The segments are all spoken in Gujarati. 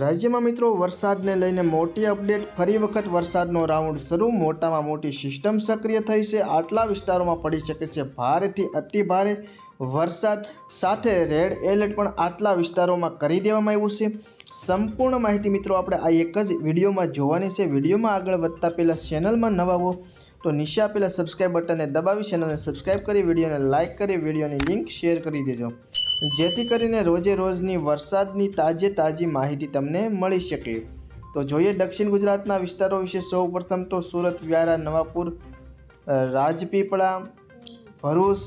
રાજ્યમાં મિત્રો વરસાદને લઈને મોટી અપડેટ, ફરી વખત વરસાદનો રાઉન્ડ શરૂ. મોટામાં મોટી સિસ્ટમ સક્રિય થઈ છે. આટલા વિસ્તારોમાં પડી શકે છે ભારેથી અતિ ભારે વરસાદ. સાથે રેડ એલર્ટ પણ આટલા વિસ્તારોમાં કરી દેવામાં આવ્યું છે. સંપૂર્ણ માહિતી મિત્રો આપણે આ એક જ વિડીયોમાં જોવાની છે. વિડીયોમાં આગળ વધતા પહેલાં ચેનલમાં નવા હો તો નીચે આપેલા સબસ્ક્રાઈબ બટનને દબાવી, ચેનલને સબસ્ક્રાઈબ કરી, વિડીયોને લાઇક કરી, વિડીયોની લિંક શેર કરી દેજો. જેથી કરીને રોજે રોજની વરસાદની તાજે તાજી માહિતી તમને મળી શકે. તો જોઈએ દક્ષિણ ગુજરાતના વિસ્તારો વિશે સૌ પ્રથમ તો સુરત, વ્યારા, નવાપુર રાજપીપળા, ભરૂચ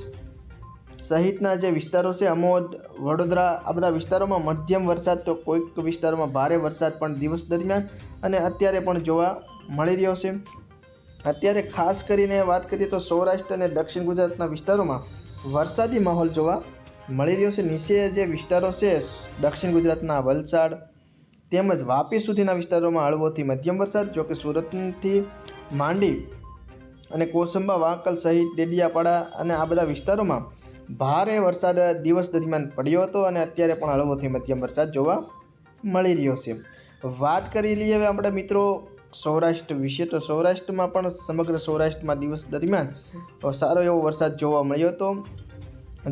સહિતના જે વિસ્તારો છે, અમોદ, વડોદરા, આ બધા વિસ્તારોમાં મધ્યમ વરસાદ તો કોઈક વિસ્તારોમાં ભારે વરસાદ પણ દિવસ દરમિયાન અને અત્યારે પણ જોવા મળી રહ્યો છે. અત્યારે ખાસ કરીને વાત કરીએ તો સૌરાષ્ટ્ર અને દક્ષિણ ગુજરાતના વિસ્તારોમાં વરસાદી માહોલ જોવા મળી રહ્યો છે. નીચે જે વિસ્તારો છે, દક્ષિણ ગુજરાતના વલસાડ તેમજ વાપી સુધીના વિસ્તારોમાં હળવોથી મધ્યમ વરસાદ, જો કે સુરતથી માંડી અને કોસંબા, વાંકલ સહિત ડેડિયાપાડા અને આ બધા વિસ્તારોમાં ભારે વરસાદ દિવસ દરમિયાન પડ્યો હતો અને અત્યારે પણ હળવોથી મધ્યમ વરસાદ જોવા મળી રહ્યો છે. વાત કરી લઈએ હવે આપણે મિત્રો સૌરાષ્ટ્ર વિશે. તો સૌરાષ્ટ્રમાં પણ સમગ્ર સૌરાષ્ટ્રમાં દિવસ દરમિયાન સારો એવો વરસાદ જોવા મળ્યો હતો.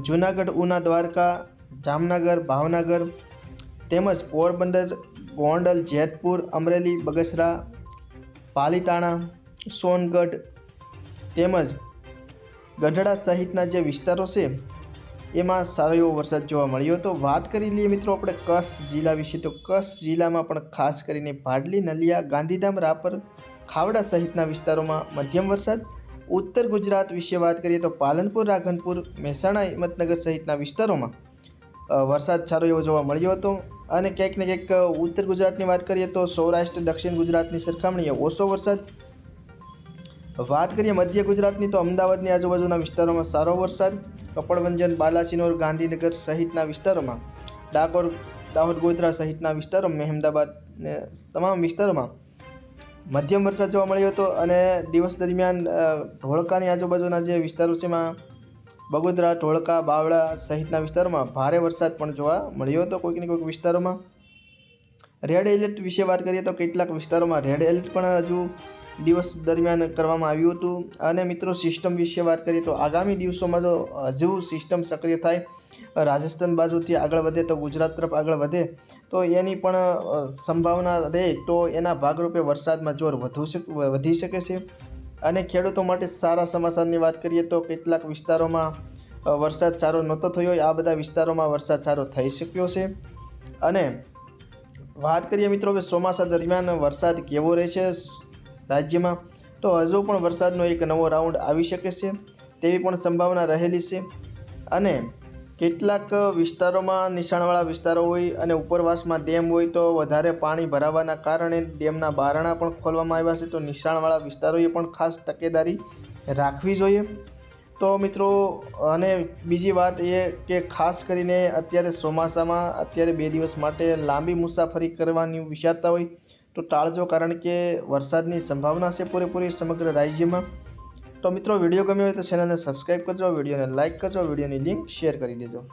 જૂનાગઢ, ઉના, દ્વારકા, જામનગર, ભાવનગર તેમજ પોરબંદર, ગોંડલ, જેતપુર, અમરેલી, બગસરા, પાલીતાણા, સોનગઢ તેમજ ગઢડા સહિતના જે વિસ્તારો છે, એમાં સારો એવો વરસાદ જોવા મળ્યો હતો. વાત કરી લઈએ મિત્રો આપણે કચ્છ જિલ્લા વિશે, તો કચ્છ જિલ્લામાં પણ ખાસ કરીને ભાડલી, નલિયા, ગાંધીધામ, રાપર, ખાવડા સહિતના વિસ્તારોમાં મધ્યમ વરસાદ ઉત્તર ગુજરાત વિશે વાત કરીએ તો પાલનપુર, રાધનપુર, મહેસાણા, હિંમતનગર સહિતના વિસ્તારોમાં વરસાદ સારો એવો જોવા મળ્યો હતો. અને ક્યાંક ને ક્યાંક ઉત્તર ગુજરાતની વાત કરીએ તો સૌરાષ્ટ્ર, દક્ષિણ ગુજરાતની સરખામણીએ ઓછો વરસાદ. વાત કરીએ મધ્ય ગુજરાતની તો અમદાવાદની આજુબાજુના વિસ્તારોમાં સારો વરસાદ. કપડવંજન બાલાસિનોર ગાંધીનગર સહિતના વિસ્તારોમાં, ડાકોર, દાહોદ, ગોધરા સહિતના વિસ્તારો મહેમદાબાદ તમામ વિસ્તારોમાં મધ્યમ વરસાદ જોવા મળ્યો હતો અને દિવસ દરમિયાન ધોળકાની આજુબાજુના જે વિસ્તારો છે એમાં બગોદરા ધોળકા બાવળા સહિતના વિસ્તારોમાં ભારે વરસાદ પણ જોવા મળ્યો હતો કોઈક ને કોઈક વિસ્તારોમાં. રેડ એલર્ટ વિશે વાત કરીએ તો કેટલાક વિસ્તારોમાં રેડ એલર્ટ પણ હજુ દિવસ દરમિયાન કરવામાં આવ્યું હતું. અને મિત્રો સિસ્ટમ વિશે વાત કરીએ તો આગામી દિવસોમાં જો હજુ સિસ્ટમ સક્રિય થાય. રાજસ્થાન બાજુથી આગળ વધે તો ગુજરાત તરફ આગળ વધે તો એની પણ સંભાવના રહે તો એના ભાગરૂપે વરસાદમાં જોર વધુ વધી શકે છે. અને ખેડૂતો માટે સારા સમાચારની વાત કરીએ તો કેટલાક વિસ્તારોમાં વરસાદ સારો નહોતો થયો. આ બધા વિસ્તારોમાં વરસાદ સારો થઈ શક્યો છે. અને વાત કરીએ મિત્રો કે ચોમાસા દરમિયાન વરસાદ કેવો રહેશે? રાજ્યમાં. તો હજુ પણ વરસાદનો એક નવો રાઉન્ડ આવી શકે છે, તેવી પણ સંભાવના રહેલી છે. અને કેટલાક વિસ્તારોમાં નિશાણવાળા વિસ્તારો હોય અને ઉપરવાસમાં ડેમ હોય તો વધારે પાણી ભરાવાના કારણે ડેમના બારણા પણ ખોલવામાં આવ્યા છે, તો નિશાણવાળા વિસ્તારોએ પણ ખાસ તકેદારી રાખવી જોઈએ. તો મિત્રો, અને બીજી વાત એ કે ખાસ કરીને અત્યારે ચોમાસામાં, અત્યારે બે દિવસ માટે લાંબી મુસાફરી કરવાની વિચારતા હોય તો ટાળજો, કારણ કે વરસાદની સંભાવના છે પૂરેપૂરી સમગ્ર રાજ્યમાં. તો મિત્રો, વીડિયો ગમ્યો હોય તો ચેનલને સબસ્ક્રાઈબ કરજો, વિડીયોને લાઇક કરજો, વિડીયોની લિંક શેર કરી દેજો.